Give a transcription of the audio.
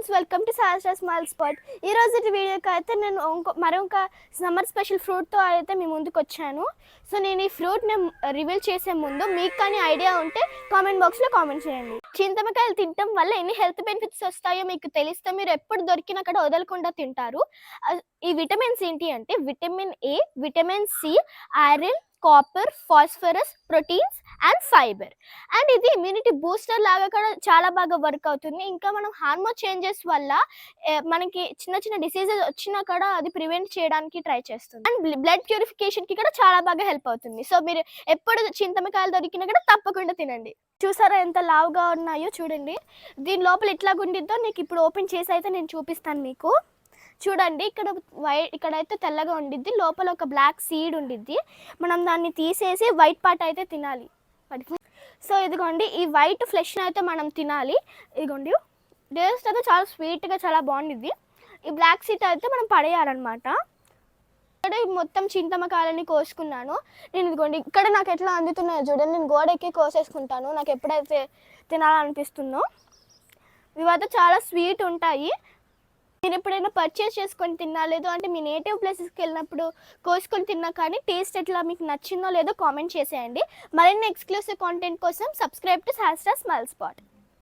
Friends welcome to Sahasra small spot. ఈ రోజు వీడియోకి అయితే నేను ఇంకో మరొక సమ్మర్ స్పెషల్ ఫ్రూట్తో అయితే మీ ముందుకు వచ్చాను. సో నేను ఈ ఫ్రూట్ని రివీల్ చేసే ముందు మీకు కానీ ఐడియా ఉంటే కామెంట్ బాక్స్లో కామెంట్ చేయండి. చింతమకాయలు తినడం వల్ల ఎన్ని హెల్త్ బెనిఫిట్స్ వస్తాయో మీకు తెలిస్తే మీరు ఎప్పుడు దొరికిన అక్కడ వదలకుండా తింటారు. ఈ విటమిన్స్ ఏంటి అంటే vitamin A vitamin C iron copper phosphorus proteins and fibre and ఇది ఇమ్యూనిటీ బూస్టర్ లాగా కూడా చాలా బాగా వర్క్ అవుతుంది. ఇంకా మనం హార్మోన్ చేంజెస్ వల్ల మనకి చిన్న చిన్న డిసీజెస్ వచ్చినా కూడా అది ప్రివెంట్ చేయడానికి ట్రై చేస్తుంది. అండ్ బ్లడ్ ప్యూరిఫికేషన్కి కూడా చాలా బాగా హెల్ప్ అవుతుంది. సో మీరు ఎప్పుడు చింతమకాయలు దొరికినా కూడా తప్పకుండా తినండి. చూసారా ఎంత లావుగా ఉన్నాయో చూడండి. దీని లోపల ఎట్లా ఉండిద్దో నీకు ఇప్పుడు ఓపెన్ చేసి అయితే నేను చూపిస్తాను మీకు చూడండి ఇక్కడ వైట్ ఇక్కడైతే తెల్లగా ఉండిద్ది. లోపల ఒక బ్లాక్ సీడ్ ఉండిద్ది. మనం దాన్ని తీసేసి వైట్ పార్ట్ అయితే తినాలి. సో ఇదిగోండి ఈ వైట్ ఫ్లెష్ని అయితే మనం తినాలి. ఇదిగోండి టేస్ట్ అయితే చాలా స్వీట్గా చాలా బాగుండిద్ది. ఈ బ్లాక్ సీట్ అయితే మనం పడేయాలన్నమాట. ఇక్కడ మొత్తం చింతమకాయలని కోసుకున్నాను. నేను ఇదిగోండి ఇక్కడ నాకు ఎట్లా అందుతున్నాయో చూడండి. నేను గోడెక్కి కోసేసుకుంటాను. నాకు ఎప్పుడైతే తినాలనిపిస్తుందో. ఇవైతే చాలా స్వీట్ ఉంటాయి. మీరు ఎప్పుడైనా పర్చేస్ చేసుకొని తిన్నా లేదు అంటే మీ నేటివ్ ప్లేసెస్కి వెళ్ళినప్పుడు కోసుకొని తిన్నా కానీ టేస్ట్ ఎట్లా మీకు నచ్చిందో లేదో కామెంట్ చేసేయండి. మరిన్ని ఎక్స్క్లూసివ్ కాంటెంట్ కోసం subscribe to Shastra smile spot